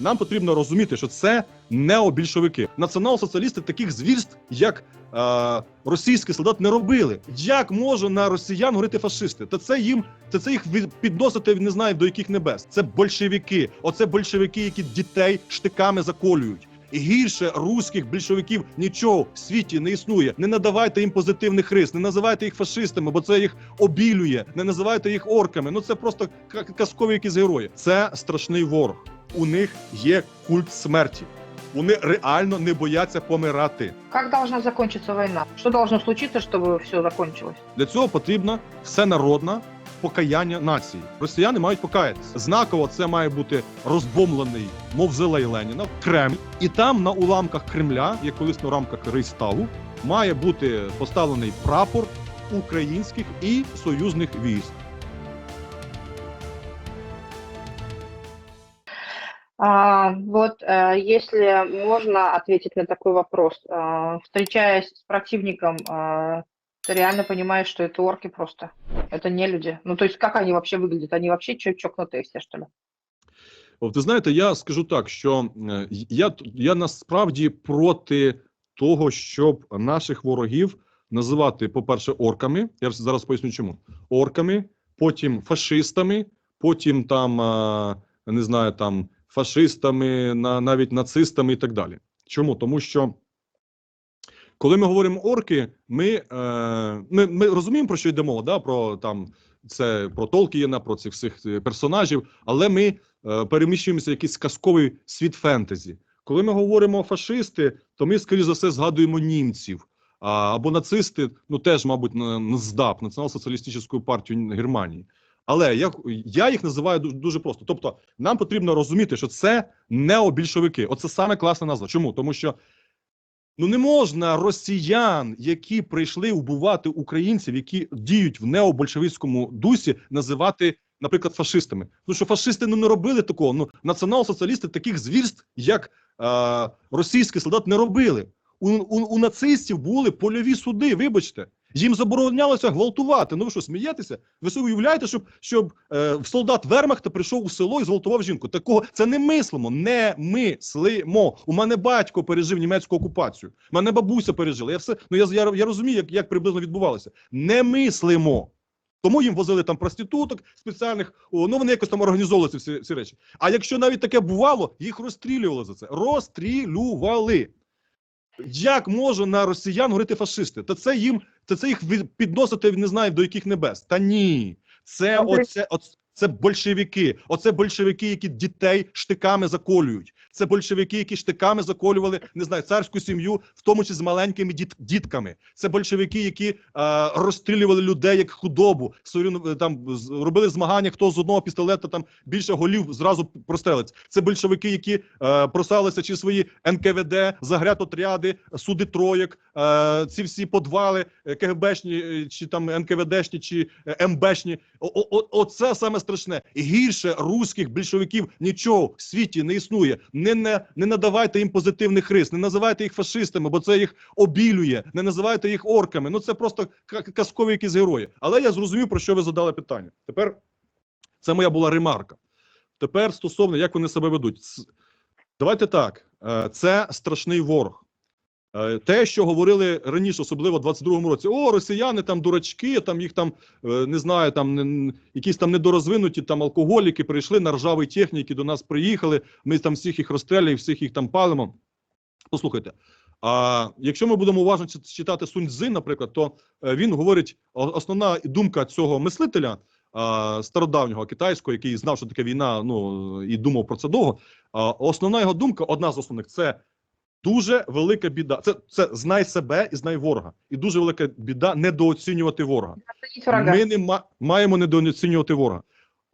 нам потрібно розуміти, що це необільшовики. Націонал-соціалісти таких звірств, як е, російський солдат, не робили. Як може на росіян говорити фашисти? Та це їм це, це їх підносити не знаю до яких небес. Це большевики. Оце большевики, які дітей штиками заколюють. І гірше руських більшовиків нічого в світі не існує. Не надавайте їм позитивних рис, не називайте їх фашистами, бо це їх обілює. Не називайте їх орками. Ну це просто ка- казкові якісь герої. Це страшний ворог. У них є культ смерті. Вони реально не бояться помирати. Как должна закончиться война? Что должно случиться, чтобы все закончилось? Для цього потрібно всенародне покаяння нації. Росіяни мають покаятися. Знаково це має бути розбомлений мавзолей Леніна, Кремль, і там на уламках Кремля, як колись на уламках Рейхстагу, має бути поставлений прапор українських і союзних військ. А, вот, э, если можно ответить на такой вопрос, а, встречаясь с противником, а, ты реально понимаешь, что это орки просто, это не люди. Ну, то есть, как они вообще выглядят? Они вообще чё- чокнутые все, что ли? От, ви знаєте, я скажу так, що е, я, я насправді проти того, щоб наших ворогів називати, по-перше, орками. Я зараз поясню, чому орками, потім фашистами, потім там е, не знаю, там фашистами, на навіть нацистами і так далі. Чому? Тому що. Коли ми говоримо орки, ми, е, ми, ми розуміємо, про що йде мова, да? про там це про Толкієна, про цих всіх е, персонажів, але ми е, переміщуємося в якийсь казковий світ фентезі. Коли ми говоримо фашисти, то ми, скоріш за все, згадуємо німців. А, або нацисти, ну теж, мабуть, на НСДАП, Націонал-соціалістичну партію Германії. Але я, я їх називаю дуже, просто. Тобто, нам потрібно розуміти, що це необільшовики. Оце саме класна назва. Чому? Тому що ну не можна росіян, які прийшли вбивати українців, які діють в необольшевицькому дусі, називати наприклад, фашистами. Ну що фашисти ну не робили такого. Ну націонал-соціалісти таких звірств, як е, російський солдат, не робили. У, у, у нацистів були польові суди. Вибачте, їм заборонялося гвалтувати. Ну ви що смієтеся? Ви собі уявляєте, щоб щоб е, солдат Вермахта прийшов у село і зґвалтував жінку? Такого це не мислимо. Не мислимо. У мене батько пережив німецьку окупацію. Мене бабуся пережила. Я все ну я я, я розумію, як, як приблизно відбувалося. Не мислимо. Тому їм возили там проституток спеціальних, ну вони якось там організовували всі, всі речі. А якщо навіть таке бувало, їх розстрілювали за це. Розстрілювали. Як можу на росіян говорити фашисти? Та це їм та це їх підносити не знаю до яких небес. Та ні, це оце, оце це большевики. Оце большевики, які дітей штиками заколюють. Це большевики, які штиками заколювали не знаю царську сім'ю, в тому числі з маленькими діт, дітками. Це большевики, які е, розстрілювали людей як худобу. Сорі, там робили змагання, хто з одного пістолета там більше голів зразу прострелить. Це большевики, які е, просалися чи свої НКВД, загрятотряди, суди троєк, е, ці всі подвали е, КГБшні, е, чи там НКВДшні, чи е, МБшні. О, о- оце саме страшне. Гірше руських більшовиків нічого в світі не існує. Не, не, не надавайте їм позитивних рис, не називайте їх фашистами, бо це їх обілює. Не називайте їх орками. Ну це просто казкові якісь герої. Але я зрозумів, про що ви задали питання. Тепер це моя була ремарка. Тепер стосовно як вони себе ведуть. Давайте так. е, Це страшний ворог. Е, Те, що говорили раніше, особливо в 22-му році, о, росіяни там дурачки, там їх там е, не знаю, там не- якісь там недорозвинуті там алкоголіки прийшли на ржавій техніці, до нас приїхали. Ми там всіх їх розстріляємо, всіх їх там палимо. Послухайте, а якщо ми будемо уважно читати Сунь Цзи, наприклад, то е, він говорить, основна думка цього мислителя стародавнього китайського, який знав, що таке війна, ну і думав про це довго. Основна його думка, одна з основних, це дуже велика біда. Це, це знай себе і знай ворога. І дуже велика біда недооцінювати ворога. Ми не ма- маємо недооцінювати ворога.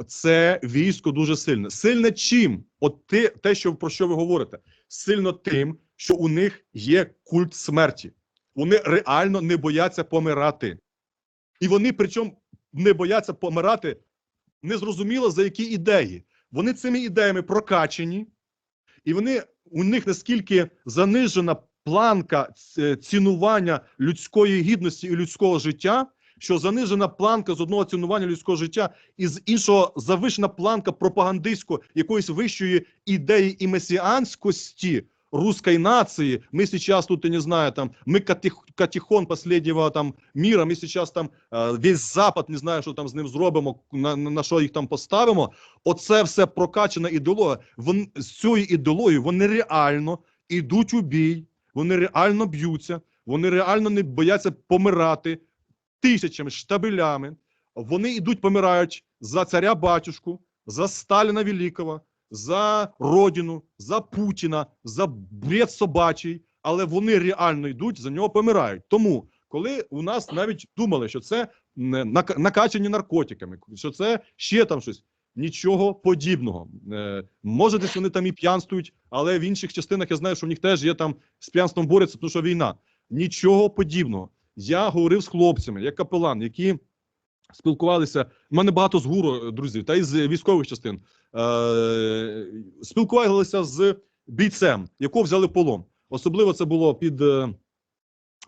Це військо дуже сильне. Сильне чим? От те, те, що про що ви говорите, сильно тим, що у них є культ смерті. Вони реально не бояться помирати. І вони, причому, не бояться помирати незрозуміло за які ідеї. Вони цими ідеями прокачені, і вони у них наскільки занижена планка цінування людської гідності і людського життя, що занижена планка з одного цінування людського життя, і з іншого завишена планка пропагандистської якоїсь вищої ідеї і месіанськості русской нации. Мы сейчас тут, я не знаю, там, мы катих, катихон последнего там мира, ми сейчас там е, весь Запад, не знаю, що там з ним зробимо, на, на що їх там поставимо. Оце все прокачана ідеологія. Вон, з цією ідеологією вони реально йдуть у бій, вони реально б'ються, вони реально не бояться помирати тисячами, штабелями. Вони йдуть, помирають за царя батюшку, за Сталіна Великого, за родину, за Путіна, за бред собачий, але вони реально йдуть, за нього помирають. Тому, коли у нас навіть думали, що це нака- накачані наркотиками, що це ще там щось. Нічого подібного. Е, може, десь вони там і п'янствують, але в інших частинах я знаю, що в них теж є там з п'янством борються, тому що війна. Нічого подібного. Я говорив з хлопцями, як капелан, які спілкувалися. У мене багато з гуру друзів, та й з військових частин. Е, спілкувалися з бійцем, якого взяли полон. Особливо це було під. е,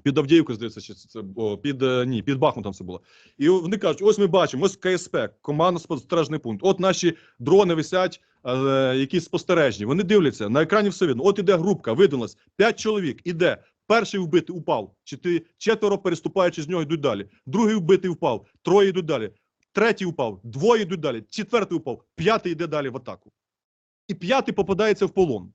Під Авдіївкою, здається, чи це о, під е, ні, під Бахмутом це було. І вони кажуть: ось ми бачимо, ось КСП, командно спостережний пункт. От наші дрони висять, е, якісь спостережні. Вони дивляться на екрані все видно. От іде групка, видалась, п'ять чоловік. Іде. Перший вбитий упав. Четверо переступаючи з нього йдуть далі. Другий вбитий впав, троє йдуть далі. Третій упав, двоє йдуть далі. Четвертий упав, п'ятий йде далі в атаку. І п'ятий попадається в полон.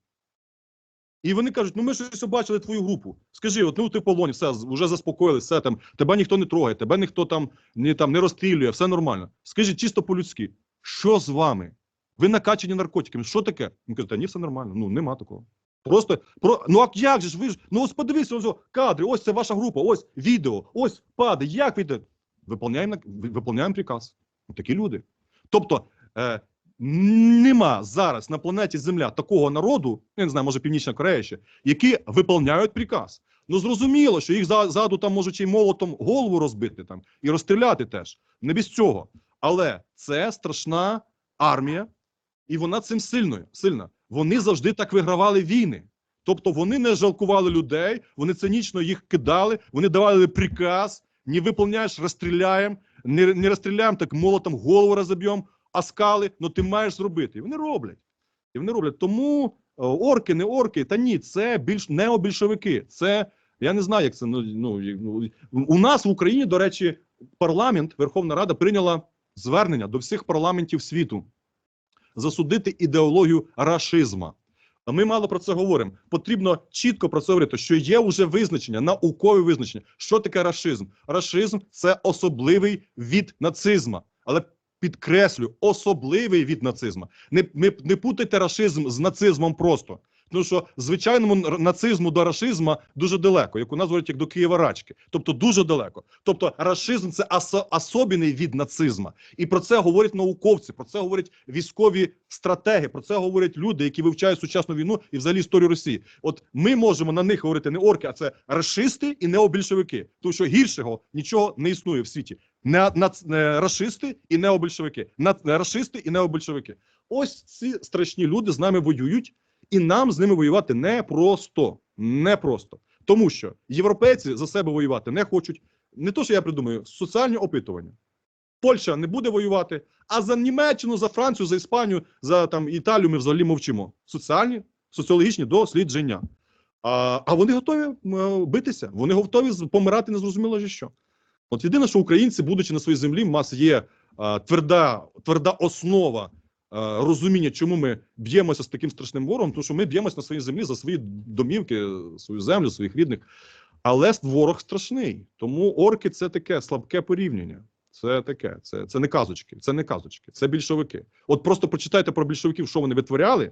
І вони кажуть: ну ми щось бачили твою групу. Скажи, от ну ти в полоні, все вже заспокоїли, все там, тебе ніхто не трогає, тебе ніхто там не там не розстрілює, все нормально. Скажіть чисто по-людськи, що з вами? Ви накачані наркотиками. Що таке? Він каже, та ні, все нормально. Ну нема такого. Просто про ну а як же ж ви ж? Ну ось подивіться, ось кадри, ось це ваша група, ось відео, ось паде. Як ви? Виповняємо виповняємо приказ. Такі люди. Тобто е, нема зараз на планеті Земля такого народу, я не знаю, може Північна Корея ще, які виповняють приказ. Ну зрозуміло, що їх ззаду там можуть й молотом голову розбити там і розстріляти теж. Не без цього. Але це страшна армія, і вона цим сильною, сильна. Вони завжди так вигравали війни. Тобто вони не жалкували людей, вони цинічно їх кидали, вони давали приказ: не виповняєш, розстріляємо, не, не розстріляємо, так молотом голову розоб'ємо, а скали, ну ти маєш зробити. І вони роблять. І вони роблять. Тому е, орки, не орки, та ні, це більш необільшовики. Це я не знаю, як це ну, ну, ну у нас в Україні, до речі, парламент, Верховна Рада прийняла звернення до всіх парламентів світу засудити ідеологію рашизма. Ми мало про це говоримо. Потрібно чітко про це говорити, що є вже визначення, наукові визначення. Що таке рашизм? Рашизм це особливий від нацизма, але підкреслю, особливий від нацизма. Не, не, не путайте рашизм з нацизмом просто. Тому що звичайному нацизму до рашизма дуже далеко, як у нас говорять, як до Києва рачки. Тобто дуже далеко. Тобто рашизм це асо, від нацизма. І про це говорять науковці, про це говорять військові стратеги, про це говорять люди, які вивчають сучасну війну і взагалі історію Росії. От ми можемо на них говорити не орки, а це рашисти і необільшовики. Тому що гіршого нічого не існує в світі. Не, нац- не рашисти і необільшовики. На, рашисти і необільшовики. Ось ці страшні люди з нами воюють, і нам з ними воювати непросто. Непросто. Тому що європейці за себе воювати не хочуть. Не то, що я придумаю, соціальні опитування. Польща не буде воювати, а за Німеччину, за Францію, за Іспанію, за там Італію ми взагалі мовчимо. Соціальні, соціологічні дослідження. А, а вони готові м, битися, вони готові помирати незрозуміло за що. От єдине, що українці, будучи на своїй землі, в нас є а, тверда, тверда основа розуміння, чому ми б'ємося з таким страшним ворогом, тому що ми б'ємося на своїй землі за свої домівки, свою землю, своїх рідних. Але ворог страшний. Тому орки це таке слабке порівняння. Це таке, це, це не казочки, це не казочки, це більшовики. От просто прочитайте про більшовиків, що вони витворяли,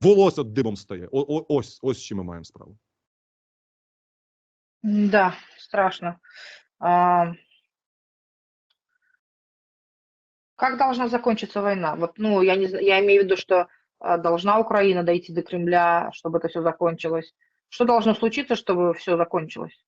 волосся дибом стає. О, о, ось, ось з чим ми маємо справу. Да, страшно. А, Как должна закончиться война? Вот, ну, я не зна- я имею в виду, что а, должна Украина дойти до Кремля, чтобы это все закончилось. Что должно случиться, чтобы все закончилось?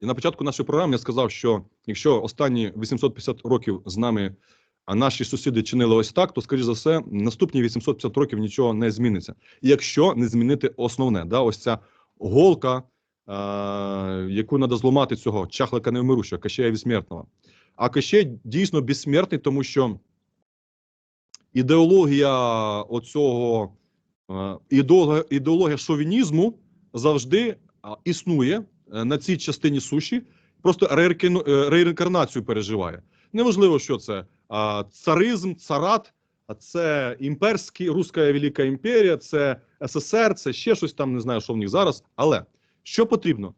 І на початку нашої програми я сказав, що якщо останні 850 років з нами а наші сусіди чинили ось так, то скоріш за все, наступні 850 років нічого не зміниться. Якщо не змінити основне, да, ось ця голка яку треба зламати цього чахлика невмирущого, Кощея Безсмертного. А Кощей дійсно безсмертний, тому що ідеологія оцього ідеологія, шовінізму завжди існує е, на цій частині суші, просто е, реінкарнацію переживає. Неважливо, що це царизм, царат, це імперський, руська велика імперія, це СССР, це ще щось там, не знаю, що в них зараз. Але що потрібно?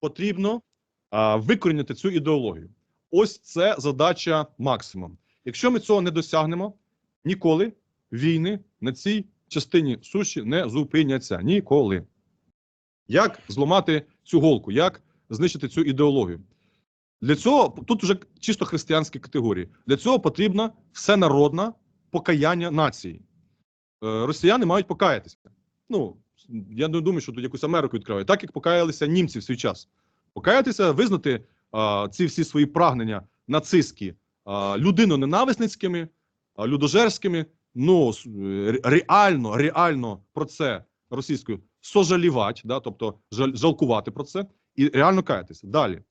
Потрібно а, викорінити цю ідеологію. Ось це задача максимум. Якщо ми цього не досягнемо, ніколи війни на цій частині суші не зупиняться. Ніколи. Як зламати цю голку? Як знищити цю ідеологію? Для цього тут вже чисто християнські категорії. Для цього потрібно всенародне покаяння нації. Е, росіяни мають покаятися. Ну, я не думаю, що тут якусь Америку відкривають, так як покаялися німці в свій час. Покаятися, визнати а, ці всі свої прагнення нацистські а, людиноненависницькими, а, людожерськими. Ну е, реально, реально про це російською сожалівати, да, тобто жаль, жалкувати про це і реально каятися. Далі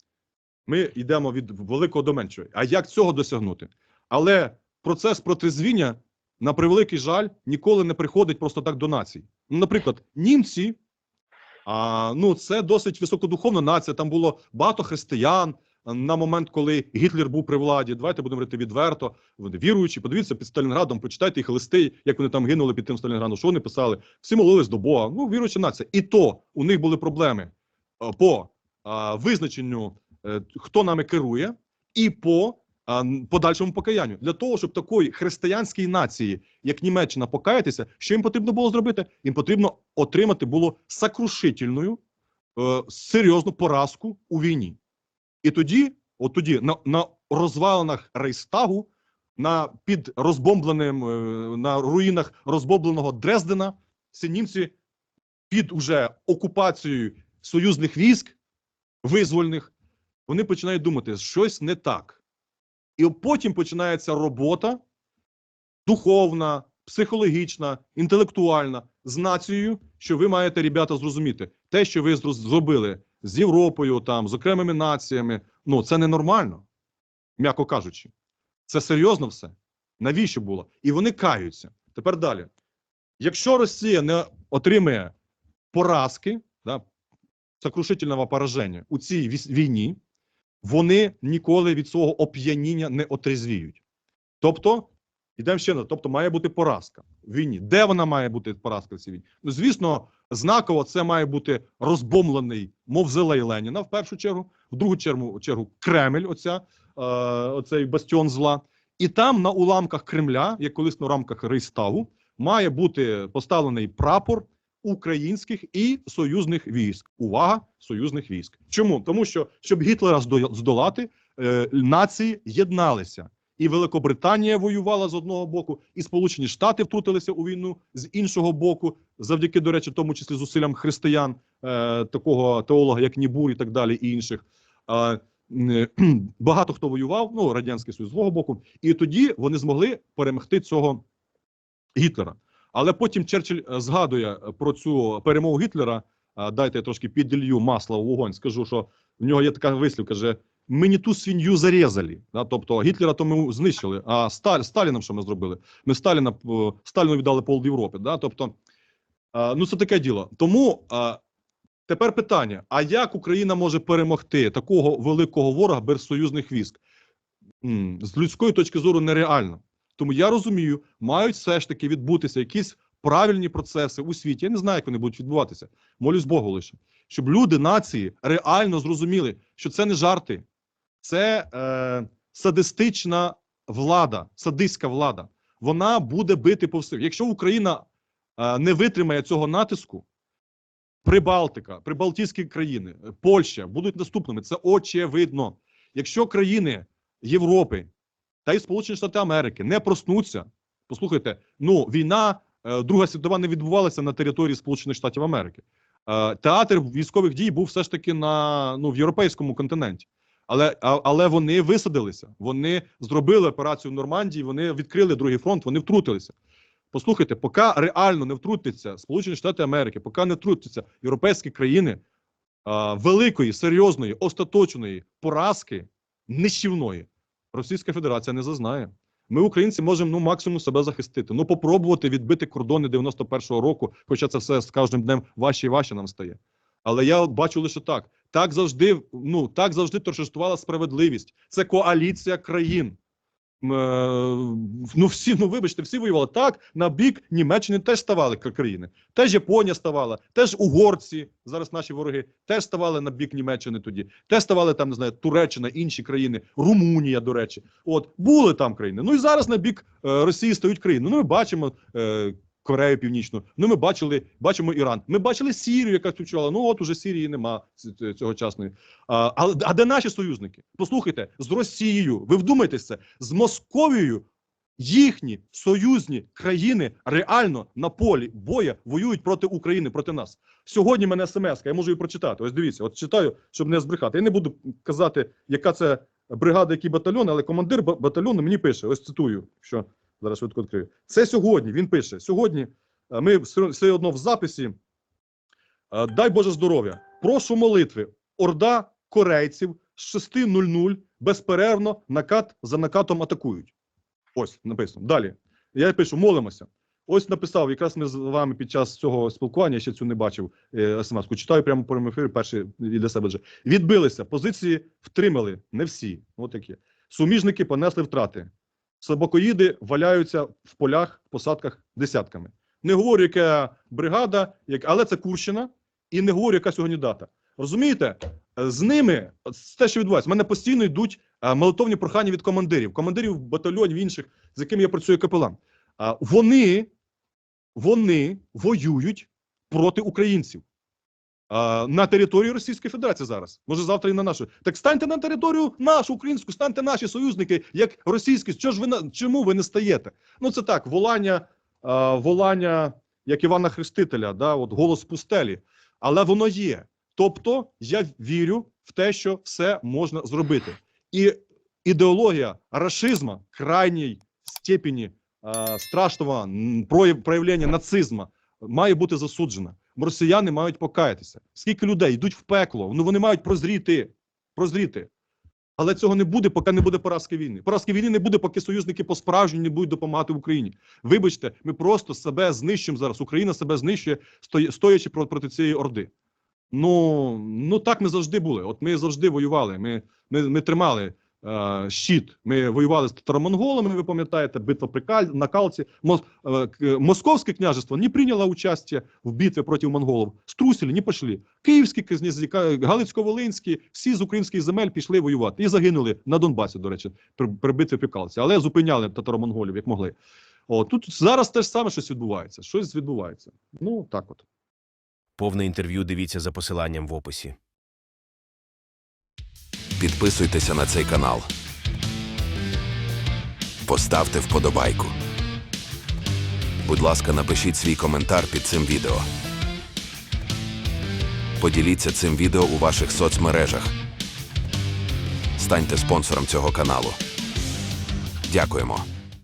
ми йдемо від великого до меншого. А як цього досягнути? Але процес протизвіння, на превеликий жаль, ніколи не приходить просто так до націй. Наприклад, німці, а, ну це досить високодуховна нація. Там було багато християн на момент, коли Гітлер був при владі. Давайте будемо говорити відверто. Вони віруючі, подивіться під Сталінградом, почитайте їх листи, як вони там гинули під тим Сталінградом. Що вони писали? Всі молились до Бога. Ну, віруюча нація. І то у них були проблеми по а, визначенню, е, хто нами керує, і по подальшому покаянню. Для того, щоб такої християнської нації, як Німеччина, покаятися, що їм потрібно було зробити? Їм потрібно отримати було сокрушительну, е, серйозну поразку у війні. І тоді, от тоді, на, на розвалинах Рейстагу, на під розбомбленим, е, на руїнах розбомбленого Дрездена, ці німці під уже окупацією союзних військ визвольних, вони починають думати, щось не так. І потім починається робота духовна, психологічна, інтелектуальна з нацією, що ви маєте, ребята, зрозуміти. Те, що ви зробили з Європою, там, з окремими націями, ну це ненормально, м'яко кажучи. Це серйозно все. Навіщо було? І вони каються. Тепер далі. Якщо Росія не отримає поразки, да, сокрушительного пораження у цій війні, вони ніколи від свого оп'яніння не отрезвіють. Тобто, йдемо ще на тобто має бути поразка в війні. Де вона має бути поразка в цій війні? Ну, звісно, знаково це має бути розбомблений мавзолей Леніна в першу чергу, в другу чергу, чергу Кремль, оця, е, оцей бастіон зла. І там на уламках Кремля, як колись на рамках Рейстагу, має бути поставлений прапор українських і союзних військ. Увага, союзних військ. Чому? Тому що щоб Гітлера здо- здолати, е, нації єдналися. І Великобританія воювала з одного боку, і Сполучені Штати втрутилися у війну з іншого боку, завдяки, до речі, тому числі зусиллям християн, е, такого теолога, як Нібур і так далі, і інших. Е, багато хто воював, ну радянський союз з свого боку, і тоді вони змогли перемогти цього Гітлера. Але потім Черчилль е, згадує про цю перемогу Гітлера. Е, Дайте я трошки піділью масла в вогонь. Скажу, що в нього є така вислів, каже: ми не ту свинью зарізали. Да? Тобто Гітлера то ми знищили. А Сталь, Сталіном що ми зробили? Ми Сталіна е, Сталіну віддали пол Європи. Да? Тобто, е, ну це таке діло. Тому е, тепер питання: а як Україна може перемогти такого великого ворога без союзних військ? З людської точки зору нереально. Тому я розумію, мають все ж таки відбутися якісь правильні процеси у світі. Я не знаю, як вони будуть відбуватися. Молюсь Богу лише, щоб люди нації реально зрозуміли, що це не жарти, це е, садистична влада, садистська влада. Вона буде бити по всім. Якщо Україна е, не витримає цього натиску, Прибалтика, Прибалтійські країни, е, Польща будуть наступними. Це очевидно. Якщо країни Європи та й Сполучені Штати Америки не проснуться, послухайте, ну війна е, Друга світова не відбувалася на території Сполучених Штатів Америки. Е, театр військових дій був все ж таки на ну в європейському континенті. Але але вони висадилися. Вони зробили операцію в Нормандії. Вони відкрили другий фронт. Вони втрутилися. Послухайте, поки реально не втрутиться Сполучені Штати Америки, поки не втрутяться європейські країни, великої, серйозної, остаточної поразки нищівної Російська Федерація не зазнає. Ми, українці, можемо ну максимум себе захистити. Ну, попробувати відбити кордони 91-го року, хоча це все з кожним днем важче і важче нам стає. Але я бачу лише так: так завжди, ну так завжди торжествувала справедливість. Це коаліція країн. Е, Ну, всі, ну вибачте, всі воювали так. На бік Німеччини теж ставали країни. Теж Японія ставала, теж угорці, зараз наші вороги, теж ставали на бік Німеччини тоді. Теж ставали там, не знаю, Туреччина, інші країни, Румунія, до речі. От були там країни. Ну і зараз на бік е, Росії стають країни. Ну, ми бачимо е, Корею Північну. Ну, ми бачили, бачимо Іран. Ми бачили Сірію, яка співчувала. Ну от уже Сірії нема ц- ц- цього часної. А, але а де наші союзники? Послухайте, з Росією, ви вдумайтеся, з Московією їхні союзні країни реально на полі боя воюють проти України, проти нас. Сьогодні мене смс, я можу її прочитати. Ось дивіться, от читаю, щоб не збрехати. Я не буду казати, яка це бригада, який батальйон, але командир батальйону мені пише: ось цитую, що зараз швидко відкрию. Це сьогодні. Він пише: сьогодні е, ми все одно в записі. е, Дай Боже здоров'я. Прошу молитви. Орда корейців з 6.00 безперервно накат за накатом атакують. Ось написано. Далі. Я пишу: молимося. Ось написав, якраз ми з вами під час цього спілкування, я ще цю не бачив е, смс-ку. Читаю прямо по ефірі, перший і для себе вже. Відбилися, позиції втримали, не всі. От такі. Суміжники понесли втрати. Собакоїди валяються в полях, в посадках десятками. Не говорю, яка бригада, але це Курщина, і не говорю, яка сьогодні дата. Розумієте? З ними те, що відбувається, в мене постійно йдуть молитовні прохання від командирів, командирів батальйонів інших, з якими я працюю капелан. Вони, вони воюють проти українців на території Російської Федерації зараз. Може, завтра і на нашу. Так станьте на територію нашу українську, станьте наші союзники, як російські. Що ж ви на чому ви не стаєте? Ну це так, волання, волання, як Івана Хрестителя, да, от голос пустелі. Але воно є. Тобто я вірю в те, що все можна зробити. І ідеологія рашизма крайній степені страшного проявлення нацизму має бути засуджена. Росіяни мають покаятися. Скільки людей йдуть в пекло, ну вони мають прозріти. Прозріти. Але цього не буде, поки не буде поразки війни. Поразки війни не буде, поки союзники по справжньому не будуть допомагати Україні. Вибачте, ми просто себе знищимо зараз. Україна себе знищує, стоячи про- проти цієї орди. Ну, ну так ми завжди були. От ми завжди воювали. Ми, ми, ми тримали щит. Ми воювали з татаромонголами. Ви пам'ятаєте, битва при Каль, на Калці. Мос, е, Московське княжество не прийняло участие в битві проти монголів. Струсили, не пішли. Київські князі, Галицько-Волинські, всі з українських земель пішли воювати і загинули на Донбасі. До речі, при, при битві при Калці. Але зупиняли татаромонголів, як могли. О, тут зараз те ж саме щось відбувається. Щось відбувається. Ну так от. Повне інтерв'ю дивіться за посиланням в описі. Підписуйтеся на цей канал. Поставте вподобайку. Будь ласка, напишіть свій коментар під цим відео. Поділіться цим відео у ваших соцмережах. Станьте спонсором цього каналу. Дякуємо.